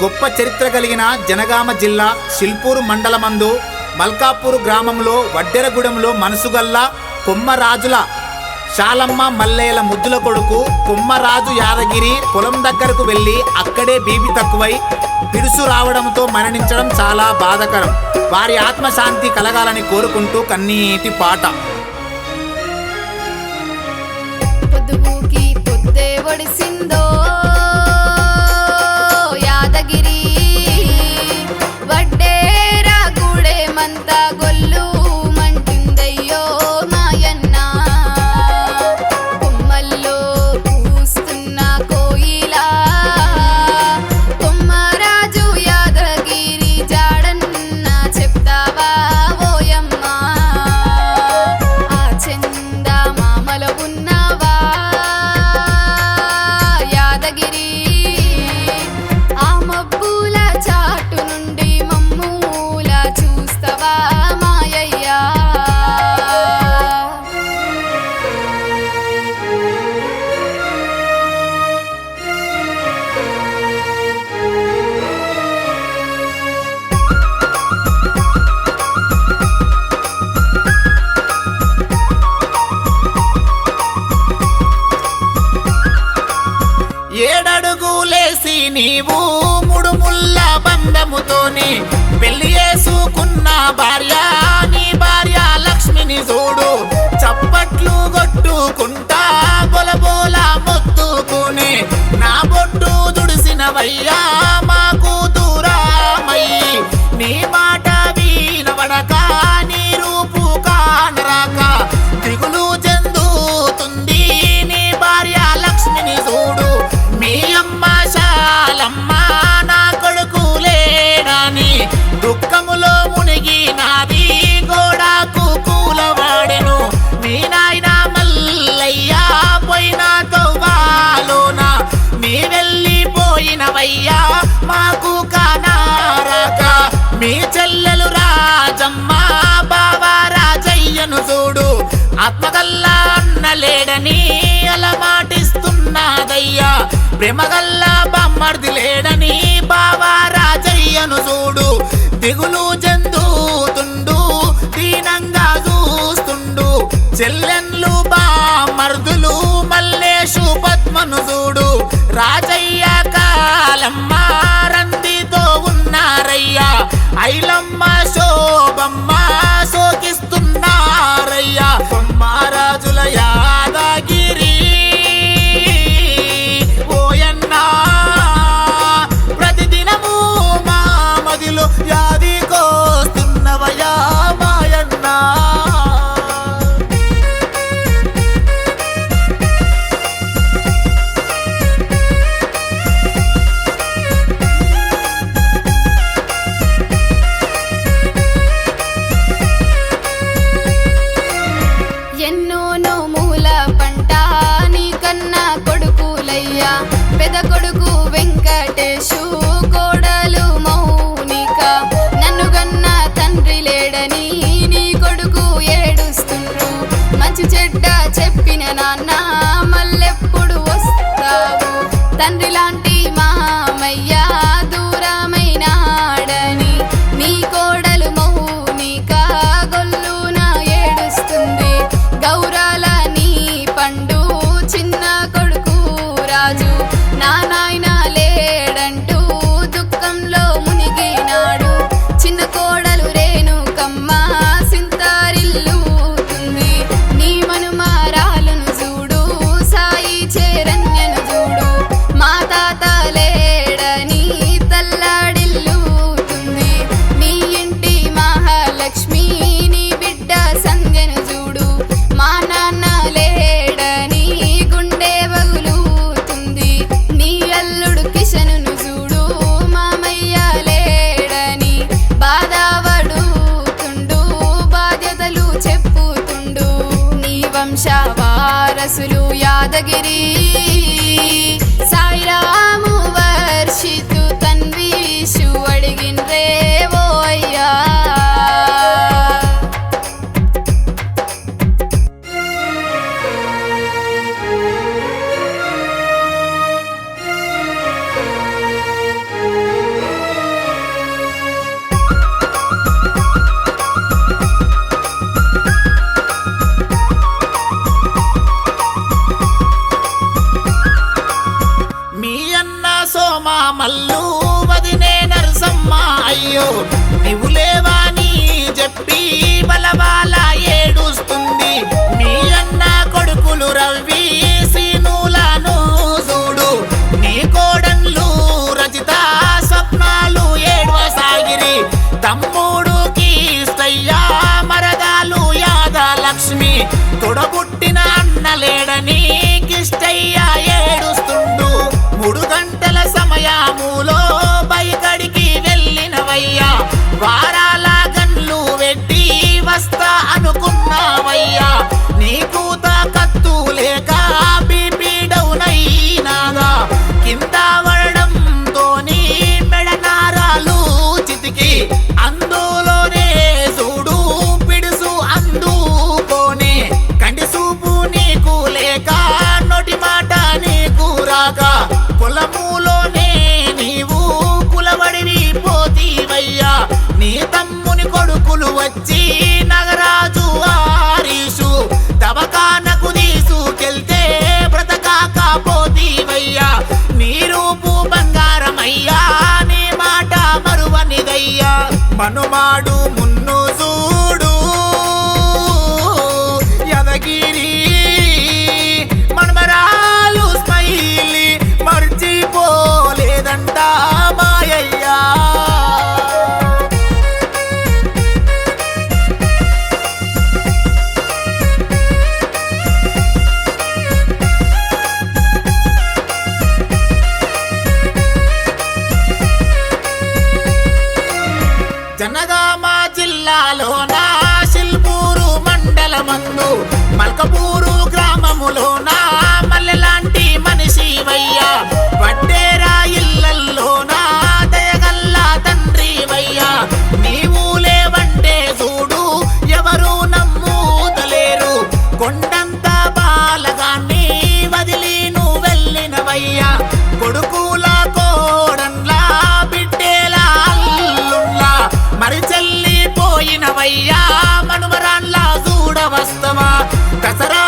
గొప్ప చరిత్ర కలిగిన జనగామ జిల్లా శిల్పూరు మండలమందు మల్కాపూర్ గ్రామంలో వడ్డెరగూడెంలో మనసుగల్ల కొమ్మరాజుల శాలమ్మ మల్లేల ముద్దుల కొడుకు కొమ్మరాజు యాదగిరి పొలం దగ్గరకు వెళ్ళి అక్కడే బీబీ తక్కువై పిడుసు రావడంతో మరణించడం చాలా బాధకరం. వారి ఆత్మశాంతి కలగాలని కోరుకుంటూ కన్నీటి పాట. పొద్దుకి పొద్దే ఒడిసిందో నీవు ముడుముల్ల బంధముతోని పెళ్ళి చేసుకున్న భార్య నీ భార్య లక్ష్మిని చూడు. చప్పట్లు కొట్టుకుంటా గొలబోలా మొత్తుకుని. నా బొట్టు దుడిసినవయ్యా చెల్లెలు రాజమ్మ బాబా రాజయ్యను చూడు. ఆత్మగల్లా అన్నలేడని అలమాటిస్తున్నాదయ్యా. ప్రేమగల్లా బమ్మర్ది లేడని బాబా రాజయ్యను చూడు. దిగులు చెందుతుండు దీనంగా చూస్తుండు. చెల్లెన్లు బామర్దులు మల్లేషు పద్మను చూడు. Rajaiah కాలమ్మ மயிலம்மா And I know. వారసులు యాదగిరి. మనుమాడు అయ్యా కొడుకుల కోడన్లా బిడ్డేల అల్లుల్లా మరి చెల్లిపోయినవయ్యా మనుమరాన్లా చూడవస్తమా? దసరా